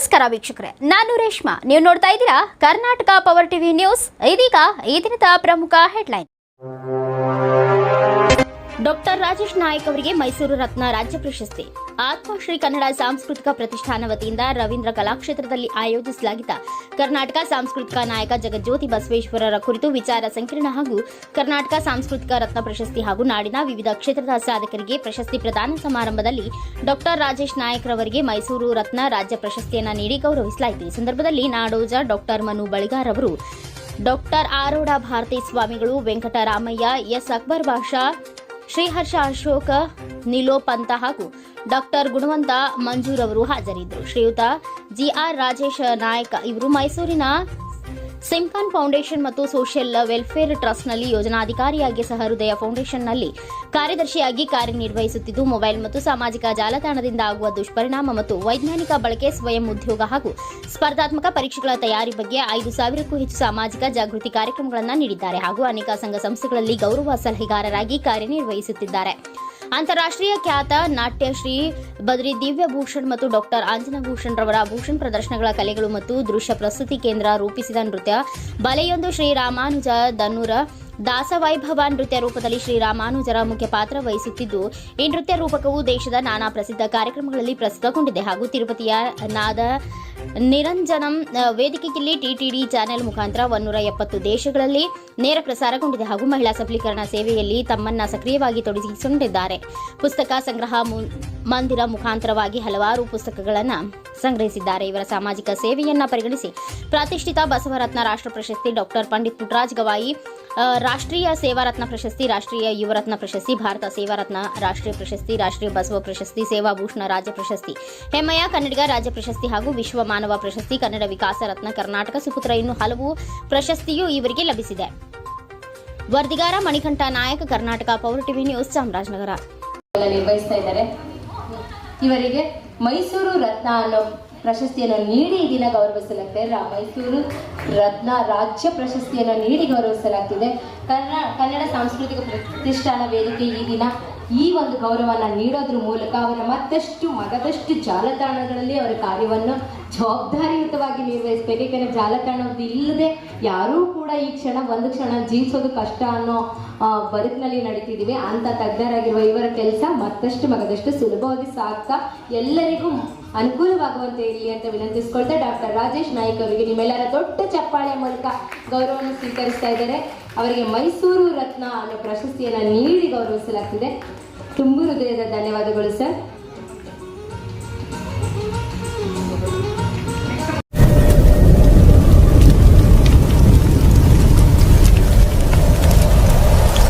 ನಮಸ್ಕಾರ ವೀಕ್ಷಕರೇ, ನಾನು ರೇಷ್ಮಾ. ನೀವು ನೋಡ್ತಾ ಇದ್ದೀರಾ ಕರ್ನಾಟಕ ಪವರ್ ಟಿವಿ ನ್ಯೂಸ್ ಇದೀಗ ಈ ದಿನದ ಪ್ರಮುಖ ಹೆಡ್ಲೈನ್ ಡಾಕ್ಟರ್ ರಾಜೇಶ್ ನಾಯಕ್ ಅವರಿಗೆ ಮೈಸೂರು ರತ್ನ ರಾಜ್ಯ ಪ್ರಶಸ್ತಿ. ಆತ್ಮಶ್ರೀ ಕನ್ನಡ ಸಾಂಸ್ಕೃತಿಕ ಪ್ರತಿಷ್ಠಾನ ವತಿಯಿಂದ ರವೀಂದ್ರ ಕಲಾಕ್ಷೇತ್ರದಲ್ಲಿ ಆಯೋಜಿಸಲಾಗಿದ್ದ ಕರ್ನಾಟಕ ಸಾಂಸ್ಕೃತಿಕ ನಾಯಕ ಜಗಜ್ಯೋತಿ ಬಸವೇಶ್ವರರ ಕುರಿತು ವಿಚಾರ ಸಂಕಿರಣ ಹಾಗೂ ಕರ್ನಾಟಕ ಸಾಂಸ್ಕೃತಿಕ ರತ್ನ ಪ್ರಶಸ್ತಿ ಹಾಗೂ ನಾಡಿನ ವಿವಿಧ ಕ್ಷೇತ್ರದ ಸಾಧಕರಿಗೆ ಪ್ರಶಸ್ತಿ ಪ್ರದಾನ ಸಮಾರಂಭದಲ್ಲಿ ಡಾಕ್ಟರ್ ರಾಜೇಶ್ ನಾಯಕ್ ರವರಿಗೆ ಮೈಸೂರು ರತ್ನ ರಾಜ್ಯ ಪ್ರಶಸ್ತಿಯನ್ನು ನೀಡಿ ಗೌರವಿಸಲಾಯಿತು. ಈ ಸಂದರ್ಭದಲ್ಲಿ ನಾಡೋಜ ಡಾಕ್ಟರ್ ಮನು ಬಳಿಗಾರ್ ಅವರು, ಡಾಕ್ಟರ್ ಆರೋಡ ಭಾರತಿ ಸ್ವಾಮಿಗಳು, ವೆಂಕಟರಾಮಯ್ಯ, ಎಸ್. ಅಕ್ಬರ್ ಬಾಷಾ ಶ್ರೀಹರ್ಷ ಅಶೋಕ, ನಿಲೋಪಂತ ಹಾಗೂ ಡಾಕ್ಟರ್ ಗುಣವಂತ ಮಂಜೂರ್ ಅವರು ಹಾಜರಿದ್ದರು. ಶ್ರೀಯುತ ಜಿಆರ್ ರಾಜೇಶ್ ನಾಯಕ ಇವರು ಮೈಸೂರಿನ ಸಿಂಕಾನ್ ಫೌಂಡೇಶನ್ ಮತ್ತು ಸೋಷಿಯಲ್ ವೆಲ್ಫೇರ್ ಟ್ರಸ್ಟ್ನಲ್ಲಿ ಯೋಜನಾಧಿಕಾರಿಯಾಗಿ ಸಹ ಹೃದಯ ಫೌಂಡೇಶನ್ನಲ್ಲಿ ಕಾರ್ಯದರ್ಶಿಯಾಗಿ ಕಾರ್ಯನಿರ್ವಹಿಸುತ್ತಿದ್ದು, ಮೊಬೈಲ್ ಮತ್ತು ಸಾಮಾಜಿಕ ಜಾಲತಾಣದಿಂದ ಆಗುವ ದುಷ್ಪರಿಣಾಮ ಮತ್ತು ವೈಜ್ಞಾನಿಕ ಬಳಕೆ, ಸ್ವಯಂ ಉದ್ಯೋಗ ಹಾಗೂ ಸ್ಪರ್ಧಾತ್ಮಕ ಪರೀಕ್ಷೆಗಳ ತಯಾರಿ ಬಗ್ಗೆ ಐದು ಸಾವಿರಕ್ಕೂ ಹೆಚ್ಚು ಸಾಮಾಜಿಕ ಜಾಗೃತಿ ಕಾರ್ಯಕ್ರಮಗಳನ್ನು ನೀಡಿದ್ದಾರೆ ಹಾಗೂ ಅನೇಕ ಸಂಘ ಸಂಸ್ಥೆಗಳಲ್ಲಿ ಗೌರವ ಸಲಹೆಗಾರರಾಗಿ ಕಾರ್ಯನಿರ್ವಹಿಸುತ್ತಿದ್ದಾರೆ. ಅಂತಾರಾಷ್ಟ್ರೀಯ ಖ್ಯಾತ ನಾಟ್ಯ ಶ್ರೀ ಬದ್ರಿ ದಿವ್ಯ ಭೂಷಣ್ ಮತ್ತು ಡಾಕ್ಟರ್ ಆಂಜನಾ ಭೂಷಣ್ ರವರ ಭೂಷಣ್ ಪ್ರದರ್ಶನಗಳ ಕಲೆಗಳು ಮತ್ತು ದೃಶ್ಯ ಪ್ರಸ್ತುತಿ ಕೇಂದ್ರ ರೂಪಿಸಿದ ನೃತ್ಯ. ಬಲೆಯೊಂದು ಶ್ರೀರಾಮಾನುಜ ದನ್ನೂರ ದಾಸವೈಭವ ನೃತ್ಯ ರೂಪದಲ್ಲಿ ಶ್ರೀರಾಮಾನುಜರ ಮುಖ್ಯ ಪಾತ್ರ ವಹಿಸುತ್ತಿದ್ದು, ಈ ನೃತ್ಯ ರೂಪಕವು ದೇಶದ ನಾನಾ ಪ್ರಸಿದ್ಧ ಕಾರ್ಯಕ್ರಮಗಳಲ್ಲಿ ಪ್ರಸ್ತುತಗೊಂಡಿದೆ ಹಾಗೂ ತಿರುಪತಿಯ ನಾದ ನಿರಂಜನಂ ವೇದಿಕೆಯಲ್ಲಿ ಟಿಟಿಡಿ ಚಾನೆಲ್ ಮುಖಾಂತರ ಒನ್ನೂರ ಎಪ್ಪತ್ತು ದೇಶಗಳಲ್ಲಿ ನೇರ ಪ್ರಸಾರಗೊಂಡಿದೆ. ಹಾಗೂ ಮಹಿಳಾ ಸಬಲೀಕರಣ ಸೇವೆಯಲ್ಲಿ ತಮ್ಮನ್ನ ಸಕ್ರಿಯವಾಗಿ ತೊಡಗಿಸಿಕೊಂಡಿದ್ದಾರೆ. ಪುಸ್ತಕ ಸಂಗ್ರಹ ಮಂದಿರ ಮುಖಾಂತರವಾಗಿ ಹಲವಾರು ಪುಸ್ತಕಗಳನ್ನು ಸಂಗ್ರಹಿಸಿದ್ದಾರೆ. ಇವರ ಸಾಮಾಜಿಕ ಸೇವೆಯನ್ನ ಪರಿಗಣಿಸಿ ಪ್ರತಿಷ್ಠಿತ ಬಸವರತ್ನ ರಾಷ್ಟ್ರ ಪ್ರಶಸ್ತಿ ಡಾಕ್ಟರ್ ಪಂಡಿತ್ ಪುಟ್ಟರಾಜ್ ಗವಾಯಿ ರಾಷ್ಟ್ರೀಯ ಸೇವಾರತ್ನ ಪ್ರಶಸ್ತಿ, ರಾಷ್ಟ್ರೀಯ ಯುವರತ್ನ ಪ್ರಶಸ್ತಿ, ಭಾರತ ಸೇವಾರತ್ನ ರಾಷ್ಟ್ರೀಯ ಪ್ರಶಸ್ತಿ, ರಾಷ್ಟ್ರೀಯ ಬಸವ ಪ್ರಶಸ್ತಿ ಸೇವಾಭೂಷಣ ರಾಜ್ಯ ಪ್ರಶಸ್ತಿ, ಹೆಮ್ಮಯ ಕನ್ನಡಿಗ ರಾಜ್ಯ ಪ್ರಶಸ್ತಿ ಹಾಗೂ ವಿಶ್ವ ಮಾನವ ಪ್ರಶಸ್ತಿ, ಕನ್ನಡ ವಿಕಾಸ ರತ್ನ, ಕರ್ನಾಟಕ ಸುಪುತ್ರ ಇನ್ನು ಹಲವು ಪ್ರಶಸ್ತಿಯೂ ಇವರಿಗೆ ಲಭಿಸಿದೆ. ವರದಿಗಾರ Manikantha Nayaka, Karnataka power TV news Chamarajanagar. ನಿರ್ವಹಿಸ್ತಾ ಇದ್ದಾರೆ. ಇವರಿಗೆ ಮೈಸೂರು ರತ್ನ ಅನ್ನೋ ಪ್ರಶಸ್ತಿಯನ್ನು ನೀಡಿ ಈ ದಿನ ಗೌರವಿಸಲಾಗ್ತಾ ಇದೆ ಮೈಸೂರು ರತ್ನ ರಾಜ್ಯ ಪ್ರಶಸ್ತಿಯನ್ನು ನೀಡಿ ಗೌರವಿಸಲಾಗ್ತಿದೆ. ಕನ್ನಡ ಕನ್ನಡ ಸಾಂಸ್ಕೃತಿಕ ಪ್ರತಿಷ್ಠಾನ ವೇದಿಕೆ ಈ ದಿನ ಈ ಒಂದು ಗೌರವವನ್ನು ನೀಡೋದ್ರ ಮೂಲಕ ಅವರ ಮತ್ತಷ್ಟು ಮಗದಷ್ಟು ಜಾಲತಾಣಗಳಲ್ಲಿ ಅವರ ಕಾರ್ಯವನ್ನು ಜವಾಬ್ದಾರಿಯುತವಾಗಿ ನಿರ್ವಹಿಸ್ಬೇಕು. ಯಾಕಂದರೆ ಜಾಲತಾಣದ್ದು ಇಲ್ಲದೆ ಯಾರೂ ಕೂಡ ಈ ಕ್ಷಣ, ಒಂದು ಕ್ಷಣ ಜೀವಿಸೋದು ಕಷ್ಟ ಅನ್ನೋ ಬದುಕಿನಲ್ಲಿ ನಡೀತಿದ್ದೀವಿ ಅಂತ ತಜ್ಞರಾಗಿರುವ ಇವರ ಕೆಲಸ ಮತ್ತಷ್ಟು ಮಗದಷ್ಟು ಸುಲಭವಾಗಿ ಸಾಗ್ತಾ ಎಲ್ಲರಿಗೂ ಅನುಕೂಲವಾಗುವಂತೆ ಇರಲಿ ಅಂತ ವಿನಂತಿಸ್ಕೊಳ್ತಾ ಡಾಕ್ಟರ್ ರಾಜೇಶ್ ನಾಯ್ಕ್ ಅವರಿಗೆ ನಿಮ್ಮೆಲ್ಲರ ದೊಡ್ಡ ಚಪ್ಪಾಳೆ ಮೂಲಕ ಗೌರವವನ್ನು ಸ್ವೀಕರಿಸ್ತಾ ಇದ್ದಾರೆ. ಅವರಿಗೆ ಮೈಸೂರು ರತ್ನ ಅನ್ನೋ ಪ್ರಶಸ್ತಿಯನ್ನು ನೀಡಿ ಗೌರವಿಸಲಾಗ್ತಿದೆ. ತುಂಬು ಹೃದಯದ ಧನ್ಯವಾದಗಳು ಸರ್.